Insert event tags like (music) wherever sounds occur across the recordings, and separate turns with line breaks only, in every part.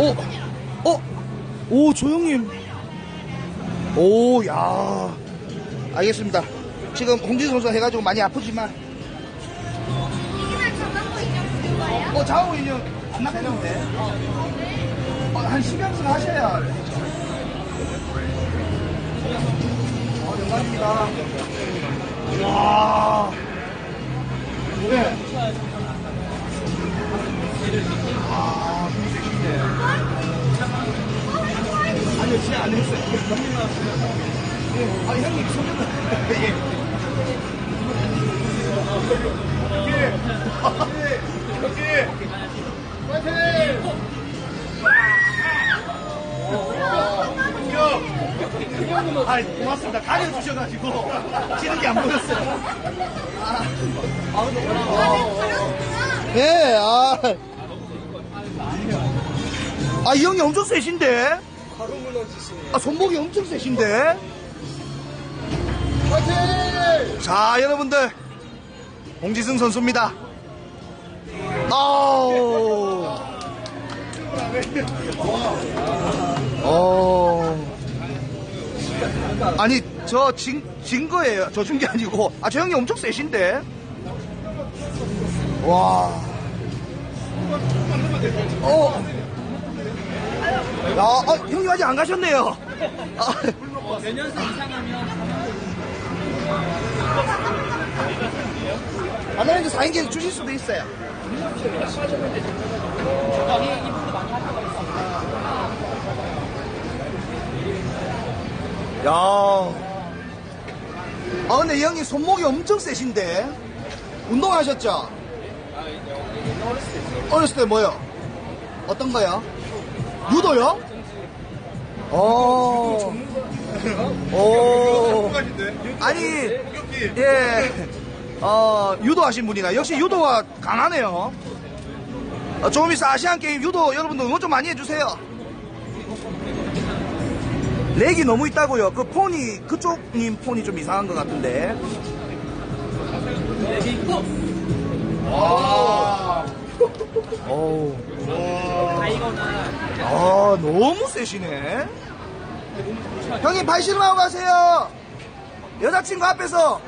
어? 어? 오, 조영님. 오, 야. 알겠습니다. 지금 홍진 선수 해가지고 많이 아프지만. 어, 좌우 인형 안 나가는데. 어, 한 10연승 하셔야. 어, 영광입니다. 와. 네. 진짜 안 했어요. 예. 아, 형님, 소개는. 예. 예. 예. 파이팅! 아, 고맙습니다. 가려주셔가지고, 치는 게 안 보였어요. 네, 아. 아, 이 형이 엄청 세신데? 아, 손목이 엄청 세신데? 자, 여러분들. 홍지승 선수입니다. 아우. 어. 아니, 저, 진, 진 거예요. 저 준 게 아니고. 아, 저 형이 엄청 세신데? 와. 어. 야, 어, 형님 아직 안 가셨네요. 아,
몇 년생 이상하면
아나랜드 4인 계속 주실 수도 있어요. 야. 아, 근데 이 형님 손목이 엄청 세신데? 운동하셨죠? 어렸을 때 뭐요? 어떤 거요? 유도요? 어. 오. 아니, 예. 어, 유도하신 분이라. 역시 유도가 강하네요. 어, 조금 있어 아시안 게임 유도 여러분들 응원 좀 많이 해주세요. 렉이 너무 있다고요. 그 폰이, 그쪽님 폰이 좀 이상한 것 같은데.
여기 있고 (laughs)
어우.
다 이거나
아, 너무 세시네. 형님, 발씨름하고 가세요. 여자친구 앞에서.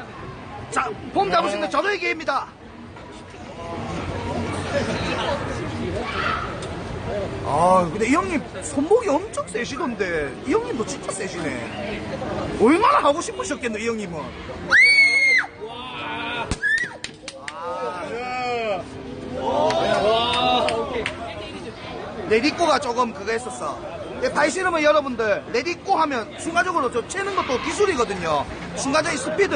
자, 폼 잡으시는데 저도 얘기입니다. 아, 근데 이 형님 손목이 엄청 세시던데. 이 형님도 진짜 세시네. 얼마나 하고 싶으셨겠노, 이 형님은. 레디꼬가 조금 그거 했었어. 예, 발씨름은 여러분들, 레디꼬 하면 순간적으로 저 채는 것도 기술이거든요. 순간적인 스피드.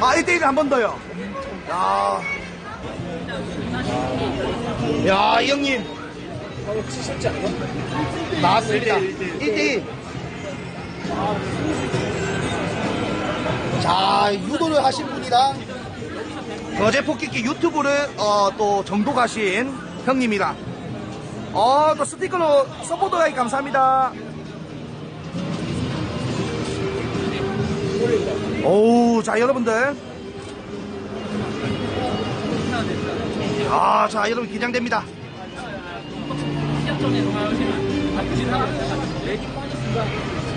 아, 1대1 한 번 더요. 야. 야, 이 형님. 나왔습니다. 1대1. 자, 유도를 하신 분이랑 거제 폭격기 유튜브를 어, 또 정독하신 형님이랑 어, 또 스티커로 서포터 가입 감사합니다. 오우, 자, 여러분들. 아, 자, 여러분
긴장됩니다.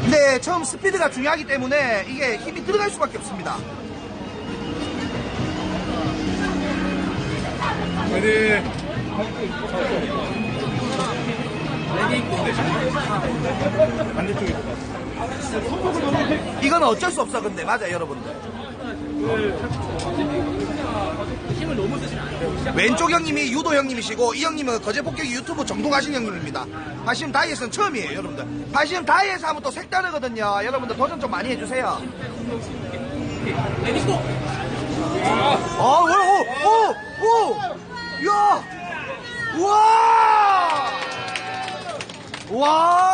근데 처음 스피드가 중요하기 때문에 이게 힘이 들어갈 수밖에 없습니다.
레디 있고
이건 어쩔 수 없어, 근데. 맞아, 여러분들.
힘을 너무 쓰시면 안 돼요.
왼쪽 형님이 유도 형님이시고 이 형님은 거제 폭격기 유튜브 정독하신 형님입니다. 발심 다이어트는 처음이에요, 여러분들. 발심 다이어트 하면 또 색다르거든요. 여러분들 도전 좀 많이 해주세요.
레디 있고
아, 왜, 오, 오, 오, 야, 와, 와.